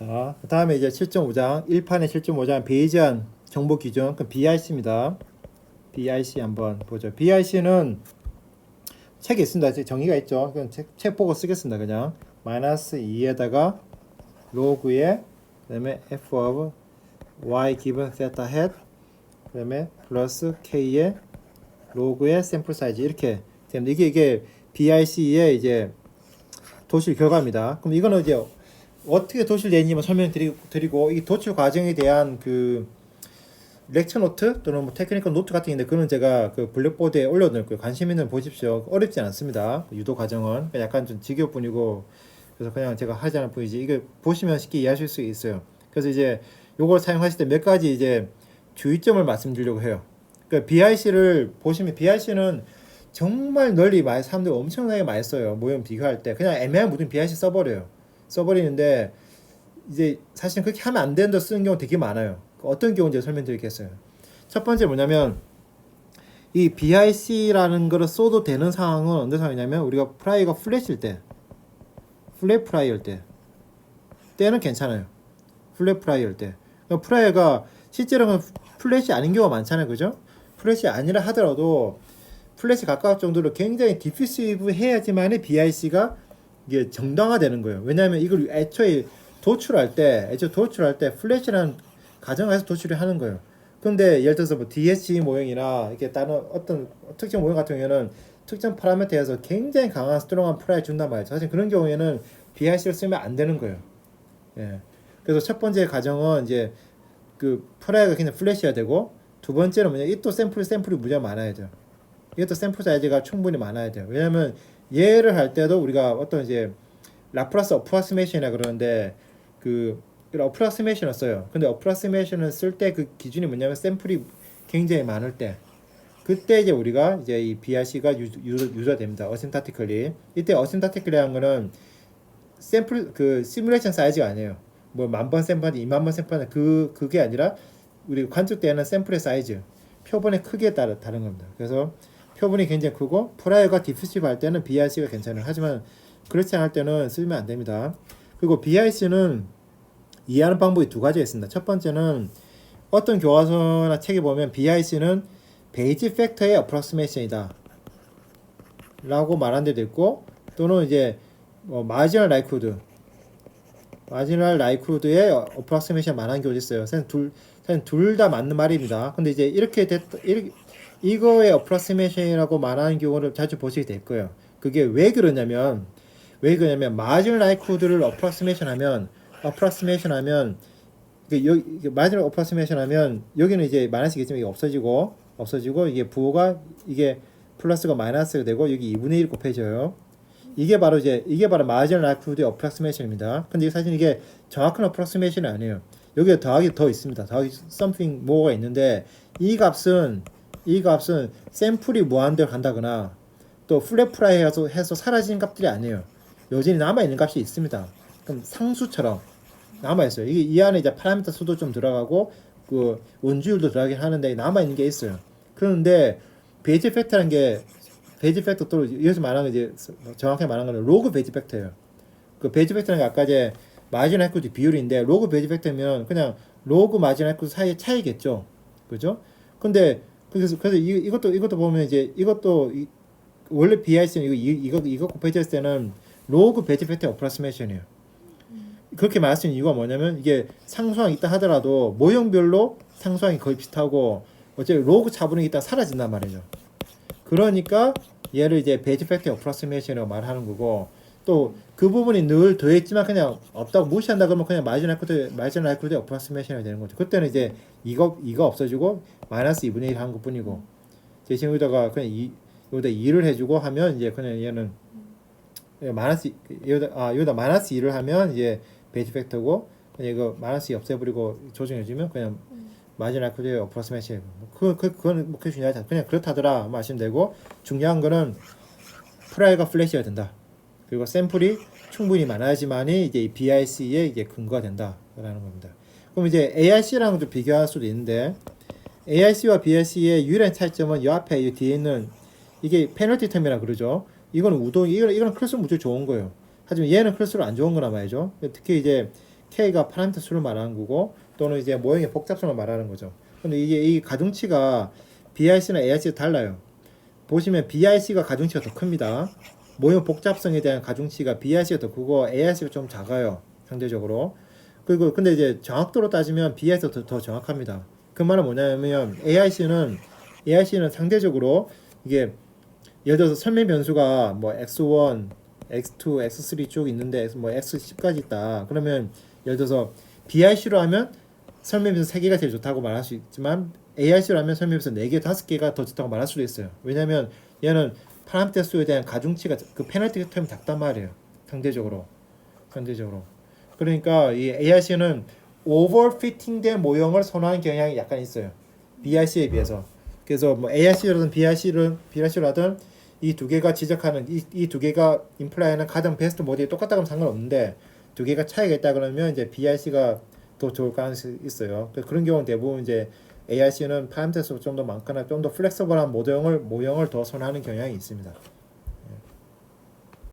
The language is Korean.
자, 그 다음에 이제 7.5장 1판의 7.5장 베이지안 정보 기준 그 BIC입니다. BIC 한번 보죠. BIC는 책에 있습니다. 정의가 있죠. 그냥 책, 책 보고 쓰겠습니다. 그냥 마이너스 2에다가 로그에 그다음에 f of y given theta hat 그다음에 플러스 k의 로그의 샘플 사이즈 이렇게 됩니다. 이게 이게 BIC의 이제 도출 결과입니다. 그럼 이거는 이제 어떻게 도출되는지만 설명드리고 이 도출 과정에 대한 그 렉처 노트 또는 뭐 테크니컬 노트 같은 게 있는데 그거는 제가 그 블랙보드에 올려놓을 거예요. 관심 있는 보십시오. 어렵지 않습니다. 그 유도 과정은 약간 좀 지겨울 뿐이고 그래서 그냥 제가 하지 않을 뿐이지 이게 보시면 쉽게 이해하실 수 있어요. 그래서 이제 요걸 사용하실 때 몇 가지 이제 주의점을 말씀드리려고 해요. 그러니까 BIC를 보시면 BIC는 정말 널리 많이 사람들이 엄청나게 많이 써요. 모형 비교할 때 그냥 애매한 모든 BIC 써버려요. 써버리는데 이제 사실 그렇게 하면 안 되는데 쓰는 경우 되게 많아요. 어떤 경우인지 설명드리겠어요. 첫 번째 뭐냐면 이 BIC라는 거를 써도 되는 상황은 언제 상황이냐면 우리가 프라이가 플랫일 때 플랫 프라이일 때 때는 괜찮아요. 플랫 프라이일 때 그러니까 프라이가 실제로는 플랫이 아닌 경우가 많잖아요. 그죠? 플랫이 아니라 하더라도 플랫이 가까울 정도로 굉장히 디피시브 해야지만이 BIC가 이게 정당화되는 거예요. 왜냐하면 이걸 애초에 도출할 때, 애초에 도출할 때 플래시라는 가정에서 도출을 하는 거예요. 근데 예를 들어서 뭐 DSG 모형이나 이렇게 다른 어떤 특정 모형 같은 경우에는 특정 파라미터에서 굉장히 강한 스트롱한 프라이 준단 말이죠. 사실 그런 경우에는 BIC를 쓰면 안 되는 거예요. 예. 그래서 첫 번째 가정은 이제 그 프라이가 그냥 플래시해야 되고 두 번째는 뭐냐 이 또 샘플 샘플이 무지하게 많아야 돼요. 이것도 샘플 사이즈가 충분히 많아야 돼요. 왜냐하면 얘를 할 때도 우리가 어떤 이제 라플라스 어프라시메이션이라 그러는데 그 어프라시메이션을 써요. 근데 어프라시메이션을 쓸 때 그 기준이 뭐냐면 샘플이 굉장히 많을 때 그때 이제 우리가 이제 이 BRC가 유저 됩니다. 어센타티컬리 이때 어센타티컬리라는 거는 샘플 그 시뮬레이션 사이즈가 아니에요. 뭐 만 번 샘플한테 이만 번 샘플한테 그 그게 아니라 우리 관측되는 샘플의 사이즈 표본의 크기에 따라 다른 겁니다. 그래서 표본이 굉장히 크고 프라이어가 디퓨시브 할 때는 BRC가 괜찮아요. 하지만 그렇지 않을 때는 쓰면 안 됩니다. 그리고 BRC는 이해하는 방법이 두 가지가 있습니다. 첫 번째는 어떤 교과서나 책에 보면 BIC는 베이지 팩터의 어프로스메이션이다 라고 말한 데도 있고 또는 이제 뭐 마지널 라이쿠드 마지널 라이쿠드의 어프로스메이션 말한 교재 있어요. 사실 둘 사실 둘 다 맞는 말입니다. 근데 이제 이렇게 됐 이렇게 이거의 어프로스메이션이라고 말하는 경우를 자주 보시게 될 거예요. 그게 왜 그러냐면 왜 그러냐면 마지널 라이쿠드를 어프로스메이션 하면 어프로스메이션 하면 그 여기 마지막 어프로스메이션 하면 여기는 이제 마이너스겠지만 이게 없어지고 없어지고 이게 부호가 이게 플러스가 마이너스가 되고 여기 2분의 1 곱해져요. 이게 바로 이제 이게 바로 마지널 라이쿠드의 어프로스메이션입니다. 근데 사실 이게 정확한 어프로스메이션이 아니에요. 여기에 더하기 더 있습니다. 더하기 something more가 있는데 이 값은 이 값은 샘플이 무한대로 간다거나 또 플랫 프라이 해서, 해서 사라진 값들이 아니에요. 여전히 남아 있는 값이 있습니다. 그럼 상수처럼 남아 있어요. 이게 이 안에 이제 파라미터 수도 좀 들어가고 그 원주율도 들어가긴 하는데 남아 있는 게 있어요. 그런데 베이지 팩터라는 게 베이지 팩터 또 여기서 말하는 게 이제 정확하게 말하는 거는 로그 베이지 팩터예요. 그 베이지 팩터는 게 아까 이제 마진 에쿠드 비율인데 로그 베이지 팩터면 그냥 로그 마진 에쿠드 사이의 차이겠죠. 그죠? 근데 그래서 그래서 이, 이것도 이것도 보면 이제 이것도 이, 원래 BIC는 이거 이- 이거 이거 곱해졌을 때는 로그 베이지 팩터 어프로스메이션이에요. 그렇게 말씀드린 이유가 뭐냐면 이게 상수항이 있다 하더라도 모형별로 상수항이 거의 비슷하고 어차피 로그 차분이 있다 사라진단 말이죠. 그러니까 얘를 이제 베이지 팩터 어프로스메이션이라고 말하는 거고 또 그 부분이 늘 더했지만 그냥 없다고 무시한다 그러면 그냥 마지널 코드 마지널 코드 어프로스메이션이 되는 거죠. 그때는 이제 이거 이거 없어지고 마이너스 2분의 1한 것뿐이고 대신 여기다가 그냥 이 여기다 2를 해주고 하면 이제 그냥 얘는 마이너스 여기다 아 여기다 마이너스 2를 하면 이제 베이지 팩터고 그냥 이거 마이너스 2 없애버리고 조정해주면 그냥 마지널 코드 어프로스메이션 그, 그 그거는 뭐 그게 중요하지 않- 그냥 그렇다더라 마시면 되고 중요한 거는 프라이가 플래시가 된다. 그리고 샘플이 충분히 많아야지만이 이제 이 BIC의 이게 근거가 된다라는 겁니다. 그럼 이제 AIC랑 좀 비교할 수도 있는데 AIC와 BIC의 유일한 차이점은 이 앞에 이 뒤에 있는 이게 페널티 텀이라 그러죠. 이거는 우동 이거는 이거는 클수록 무지 좋은 거예요. 하지만 얘는 클수록 안 좋은 거란 말이죠. 특히 이제 K가 파라미터 수를 말하는 거고 또는 이제 모형의 복잡성을 말하는 거죠. 근데 이게 이 가중치가 BIC나 AIC가 달라요. 보시면 BIC가 가중치가 더 큽니다. 모형 복잡성에 대한 가중치가 더 크고 AIC가 좀 작아요. 상대적으로. 그리고 근데 이제 정확도로 따지면 BIC가 더, 더 정확합니다. 그 말은 뭐냐면 AIC는 AIC는 상대적으로 이게 예를 들어서 설명 변수가 뭐 x1, x2, x3 쭉 있는데 뭐 x10까지 있다. 그러면 예를 들어서 BIC로 하면 설명 변수 3개가 제일 좋다고 말할 수 있지만 AIC로 하면 설명 변수 4개, 5개가 더 좋다고 말할 수도 있어요. 왜냐면 얘는 수에 대한 가중치가 그 페널티 텀이 작단 말이에요. 상대적으로. 상대적으로. 그러니까 이 AIC는 오버피팅된 모형을 선호하는 경향이 약간 있어요. BIC에 비해서. 그래서 뭐 AIC라든 BIC를 BIC라든 이 두 개가 지적하는 이두 개가 임플라이는 가장 베스트 모델이 똑같다 그러면 상관없는데 두 개가 차이가 있다 그러면 이제 BIC가 더 좋을 가능성이 있어요. 그- 그런 경우는 대부분 이제 AIC는 파라미터 수가 좀더 많거나 좀 더 플렉서블한 모형을 모형을 더 선호하는 경향이 있습니다.